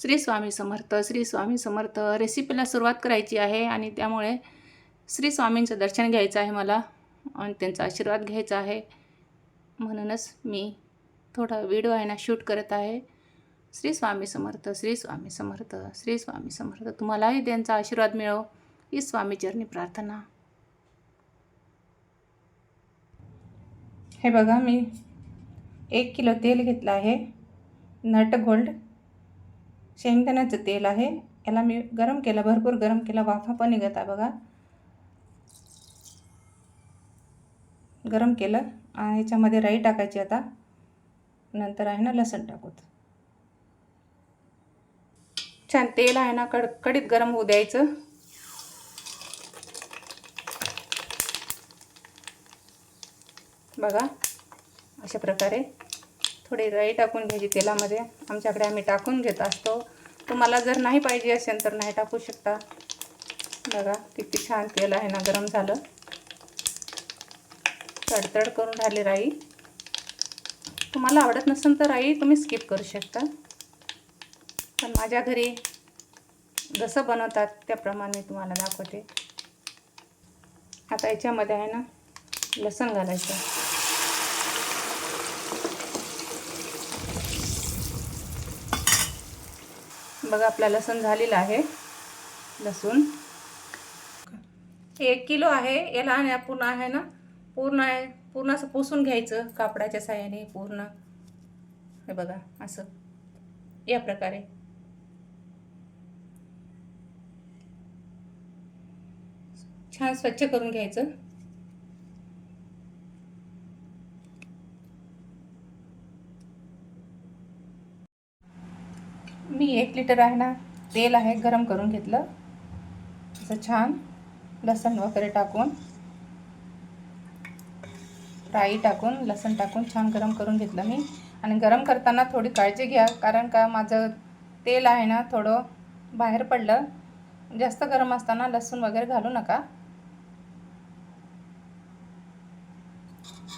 श्री स्वामी समर्थ श्री स्वामी समर्थ रेसिपीला सुरुवात करायची आहे आणि त्यामुळे श्री स्वामींचं दर्शन घ्यायचं आहे मला आणि त्यांचा आशीर्वाद घ्यायचा आहे. म्हणूनच मी थोडा व्हिडिओ आहे ना शूट करत आहे. श्री स्वामी समर्थ श्री स्वामी समर्थ श्री स्वामी समर्थ तुम्हालाही त्यांचा आशीर्वाद मिळो. ही स्वामीचरणी प्रार्थना. हे बघा मी एक किलो तेल घेतलं आहे. नट गोल्ड शेंगदाण्याचं तेल आहे. याला मी गरम केलं भरपूर गरम केला. वाफा पण निघत आहे बघा. गरम केलं. आणि ह्याच्यामध्ये राई टाकायची आता. नंतर आहे ना लसण टाकूत छान तेल आहे ना कड कडीत गरम होऊ द्यायचं. बघा. अशा प्रकारे. थोडी राई टाकून घ्यायची तेलामध्ये. आमच्याकडे आम्ही टाकून घेत असतो. तुम्हाला जर नाही पाहिजे असेल तर नाही टाकू शकता. बघा किती छान तेल आहे ना गरम झालं. तडतड करून राहिली राई. तुम्हाला आवडत नसेल तर राई तुम्ही स्किप करू शकता. पण माझ्या घरी जसं बनवतात त्याप्रमाणे मी तुम्हाला दाखवते. आता याच्यामध्ये आहे ना लसण घालायचं. बघा आपला लसूण झालेला आहे. लसूण. एक किलो आहे. याला आणि पूर्ण आहे ना? पूर्ण आहे. पूर्ण असं पुसून घ्यायचं कापडाच्या साह्याने पूर्ण. हे बघा असं. या प्रकारे. छान स्वच्छ करून घ्यायचं. मी एक लिटर आहे ना तेल आहे गरम करून घेतलं. असं छान लसण वगैरे टाकून राई टाकून लसण टाकून छान गरम करून घेतलं मी. आणि गरम करताना थोडी काळजी घ्या कारण का माझं तेल आहे ना थोडं बाहेर पडलं. जास्त गरम असताना लसूण वगैरे घालू नका.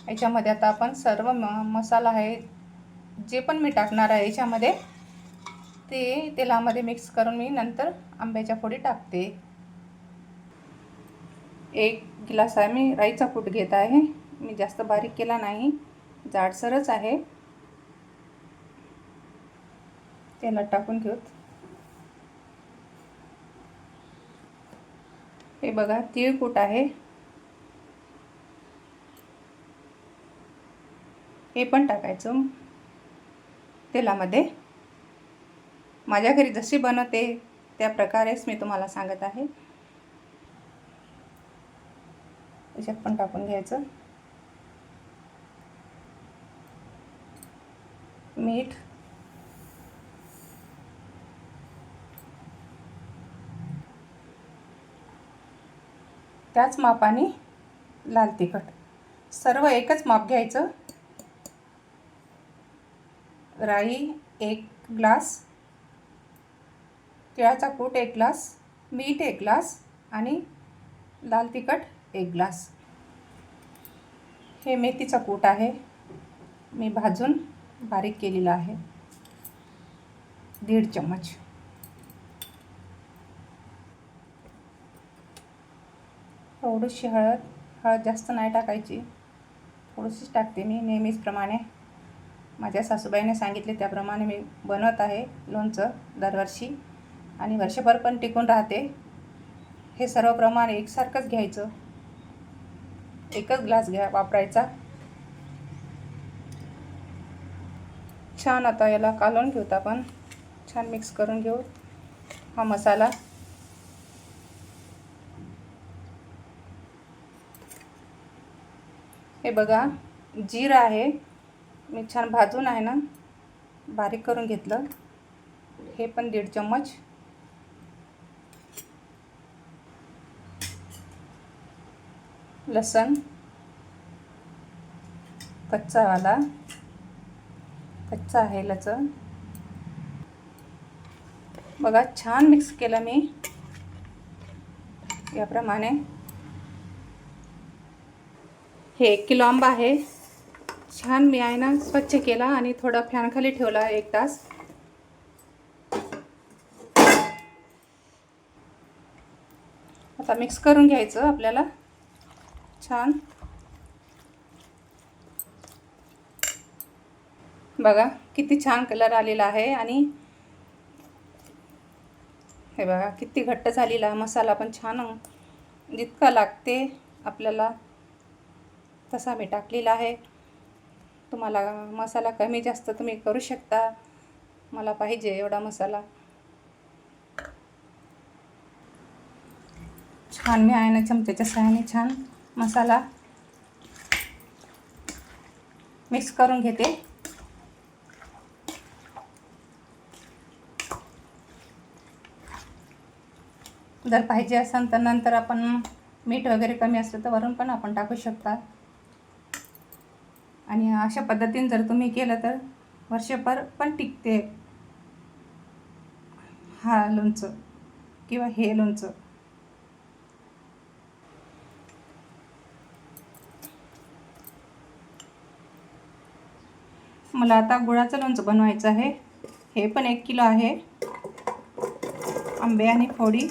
याच्यामध्ये आता आपण सर्व म मसाला आहे जे पण मी टाकणार आहे याच्यामध्ये ते तेलामध्ये मिक्स करून मी नंतर आंब्याच्या फोडी टाकते. एक गिलास आहे मी राईचा कूट घेत आहे. मी जास्त बारीक केला नाही जाडसरच आहे. तेलात टाकून घेऊत. हे बघा तिळकूट आहे. हे पण टाकायचं. तेलामध्ये माझ्या घरी जशी बनवते त्या प्रकारेच मी तुम्हाला सांगत आहे. याच्यात पण टाकून घ्यायचं. मीठ. त्याच मापाने लाल तिखट. सर्व एकच माप घ्यायचं. राई एक ग्लास. तिळाचा कूट एक ग्लास मीठ एक ग्लास आणि लाल तिखट एक ग्लास. हे मेथीचा कूट आहे. मी भाजून बारीक केलेलं आहे. दीड चम्मच. थोडीशी हळद हळद जास्त नाही टाकायची. थोडीशीच टाकते मी नेहमीचप्रमाणे. माझ्या सासूबाईने सांगितले त्याप्रमाणे मी बनवत आहे लोणचं दरवर्षी. आणि वर्षभर पण टिकून राहते. हे सर्व प्रमाण एकसारखंच घ्यायचं. एकच ग्लास घ्या वापरायचा. छान आता याला कालवून घेऊत आपण. छान मिक्स करून घेऊ हा मसाला. हे बघा जीर आहे. मी छान भाजून आहे ना बारीक करून घेतलं. हे पण दीड चम्मच. लसण कच्चावाला कच्चा आहे लसण. बघा छान मिक्स केलं मी. याप्रमाणे. हे एक किलो आंबा आहे. छान मी आहे ना स्वच्छ केला आणि थोडा फॅनखाली ठेवला एक तास. आता मिक्स करून घ्यायचं आपल्याला. छान. बघा किती छान कलर आलेला आहे आणि हे बघा किती घट्ट झालेला मसाला पण छान जितका लागते आपल्याला तसा मी टाकलेला आहे. तुम्हाला मसाला कमी जास्त तुम्ही करू शकता. मला पाहिजे एवढा मसाला. छान मी आहे ना चमच्याच्या सहाय्याने छान मसाला मिक्स करून घेते. जर पाहिजे असेल तर नंतर आपण मीठ वगैरे कमी असलं तर वरून पण आपण टाकू शकता. आणि अशा पद्धतीने जर तुम्ही केलं तर वर्षभर पण टिकते. हा लोणचं किंवा हे लोणचं. मला आता गुळाचं लोणचं बनवायचं आहे. हे पण एक किलो आहे. आंबे आणि फोडी.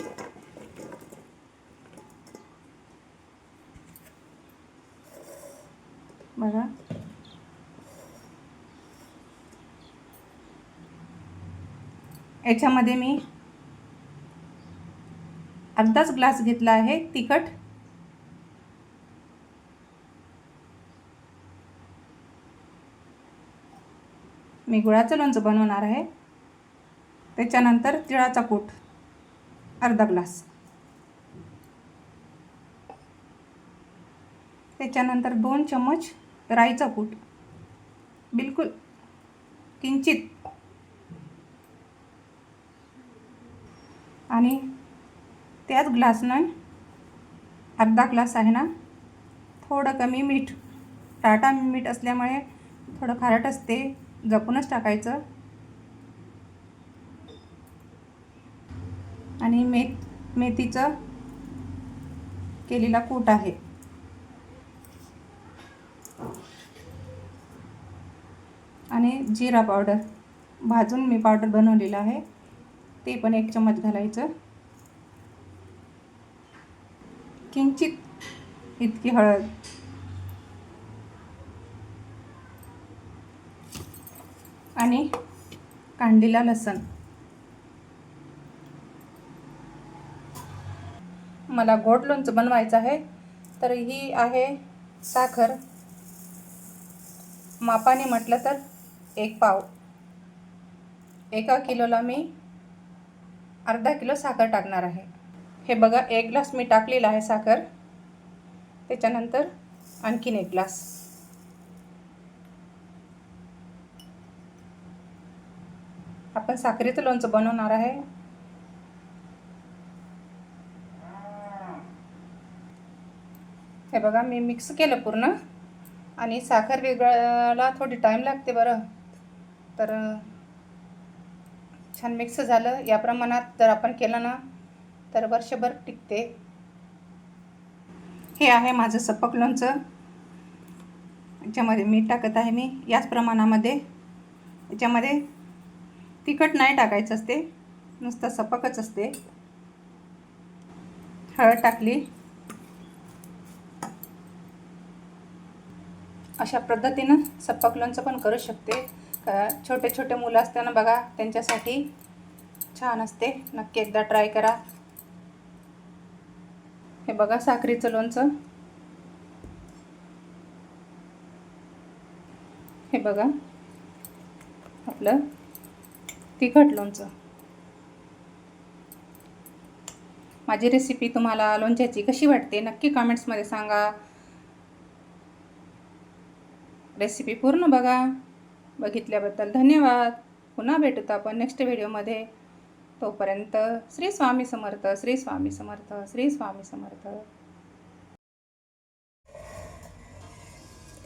बघा. याच्यामध्ये मी अर्धाच ग्लास घेतला आहे तिखट. मी गुळाचं लोणचं बनवणार आहे. त्याच्यानंतर तिळाचा कूट अर्धा ग्लास. त्याच्यानंतर दोन चम्मच राईचा कूट. बिलकुल किंचित. आणि त्याच ग्लासनं अर्धा ग्लास आहे ना थोडं कमी मीठ. टाटा मीठ असल्यामुळे थोडं खारट असते. जपूनच टाकायचं. आणि मे मेथीचं केलेला कूट आहे. आणि जिरा पावडर भाजून मी पावडर बनवलेलं आहे. ते पण एक चमच घालायचं. किंचित इतकी हळद आणि कांडीला लसण. मला गोड लोणचं बनवायचं आहे तर ही आहे साखर. मापाने म्हटलं तर एक पाव. एका किलोला मी अर्धा किलो साखर टाकणार आहे. हे बघा एक ग्लास मी टाकलेला आहे साखर. त्याच्यानंतर आणखीन एक ग्लास. आपण साखरेचं लोणचं बनवणार आहे. हे बघा मी मिक्स केलं पूर्ण. आणि साखर वेगळ्याला थोडी टाईम लागते बरं. तर छान मिक्स झालं. या प्रमाणात जर आपण केलं ना तर वर्षभर टिकते. हे आहे माझं सपक लोणचं. याच्यामध्ये मीठ टाकत आहे मी. याच प्रमाणामध्ये. याच्यामध्ये तिखट नाही टाकायचं असते नुसतं सपकच असते. हळद टाकली. अशा पद्धतीनं सपक लोणचं पण करू शकते. का छोटे छोटे मुलं असताना बघा त्यांच्यासाठी छान असते. नक्की एकदा ट्राय करा. हे बघा साखरेचं लोणचं. हे बघा. आपलं तिखट लोणचं माझी रेसिपी तुम्हाला लोणच्याची कशी वाटते? नक्की कमेंट्समध्ये सांगा. रेसिपी पूर्ण बघा. बघितल्याबद्दल धन्यवाद. पुन्हा भेटूत आपण नेक्स्ट व्हिडिओमध्ये तोपर्यंत श्री स्वामी समर्थ श्री स्वामी समर्थ श्री स्वामी समर्थ.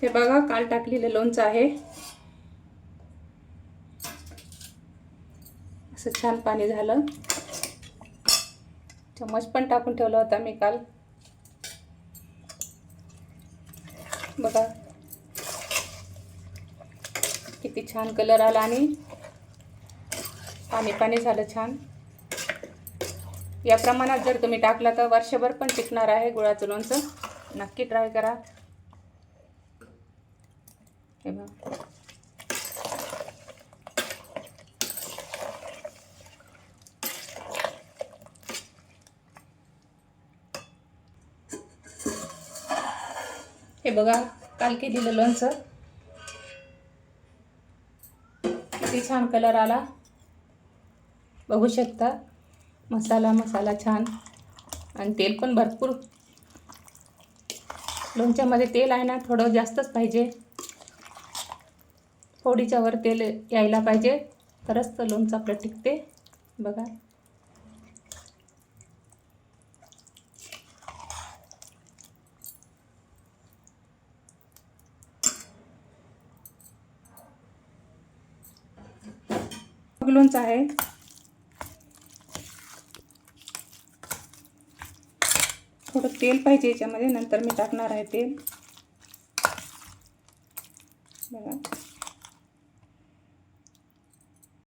हे बघा काल टाकलेलं लोणचं आहे. असं छान पाणी झालं. चम्मच पण टाकून ठेवला होता मी काल. बघा. किती छान कलर आला आणि पाणी पाणी झालं छान. या प्रमाणात जर तुम्ही टाकलं तर वर्षभर पण टिकणार आहे गुळाचं लोणचं. नक्की ट्राय करा. हे बघा. हे बघा काल केलेलं लोणचं. किती छान कलर आला. बघू शकता मसाला मसाला छान. आणि तेल पण भरपूर. लोणच्यामध्ये तेल आहे ना थोडं जास्तच पाहिजे. फोडीच्यावर तेल यायला पाहिजे. तरच तर लोणचं आपलं टिकते. बघा. लोणचं आहे. थोडं तेल पाहिजे याच्यामध्ये नंतर मी टाकणार आहे तेल.